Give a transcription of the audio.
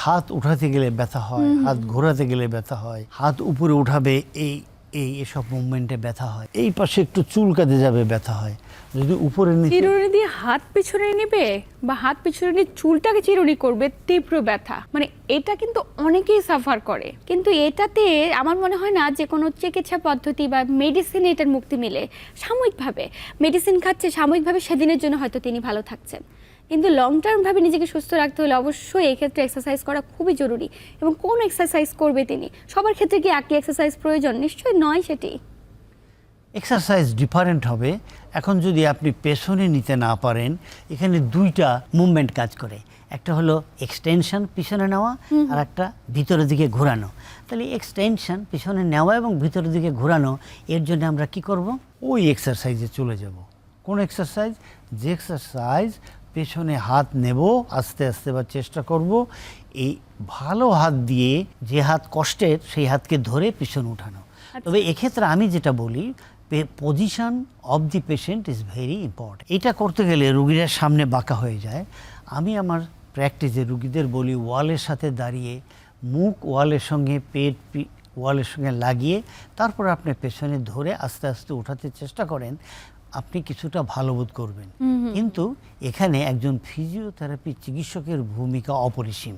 হাত উঠাতে গেলে ব্যথা হয় হাত ঘোরাতে গেলে ব্যথা হয় হাত উপরে উঠাবে এই এই এসব মুভমেন্টে ব্যথা হয়। এই পাশে একটু চুলকাতে যাবে ব্যথা হয়। যদি উপরে চিরুনি দিয়ে হাত পিছনে নেবে বা হাত পিছনে নিয়ে চুলটাকে চিরুনি করবে তীব্র ব্যথা। মানে এটা কিন্তু অনেকেই সাফার করে। কিন্তু এটাতে আমার মনে হয় না যে কোনো চিকিৎসা পদ্ধতি বা মেডিসিন এটার মুক্তি মিলে। সাময়িকভাবে। মেডিসিন খাচ্ছে সাময়িকভাবে সেদিনের জন্য হয়তো তিনি ভালো থাকছেন। কিন্তু লং টার্মভাবে নিজেকে সুস্থ রাখতে হলে অবশ্যই এই ক্ষেত্রে এক্সারসাইজ করা খুবই জরুরি এবং কোন এক্সারসাইজ করবে তিনি? সবার ক্ষেত্রে কি একই এক্সারসাইজ প্রয়োজন? নিশ্চয়ই নয় সেটি। এক্সারসাইজ ডিফারেন্ট হবে। এখন যদি আপনি পেছনে নিতে না পারেন এখানে দুইটা মুভমেন্ট কাজ করে। একটা হলো এক্সটেনশন পিছনে নেওয়া আর একটা ভিতরের দিকে ঘোরানো। তাহলে এক্সটেনশন পিছনে নেওয়া এবং ভিতরের দিকে ঘোরানো এর জন্য আমরা কি করব? ওই এক্সারসাইজে চলে যাব। কোন এক্সারসাইজ যে এক্সারসাইজ পেছনে হাত নেব আস্তে আস্তে বা চেষ্টা করব। এই ভালো হাত দিয়ে যে হাত কষ্টের সেই হাতকে ধরে পিছনে উঠানো। তবে এক্ষেত্রে আমি যেটা বলি position of the patient is very important এটা করতে গেলে রুগীরা সামনে বাঁকা হয়ে যায়। আমি আমার প্র্যাকটিসে রুগীদের বলি ওয়ালের সাথে দাঁড়িয়ে মুখ ওয়ালের সঙ্গে পেট ওয়ালের সঙ্গে লাগিয়ে তারপর আপনি পেছনে ধরে আস্তে আস্তে উঠাতে চেষ্টা করেন। আপনি কিছুটা ভালো বোধ করবেন। কিন্তু এখানে একজন ফিজিওথেরাপি চিকিৎসকের ভূমিকা অপরিসীম।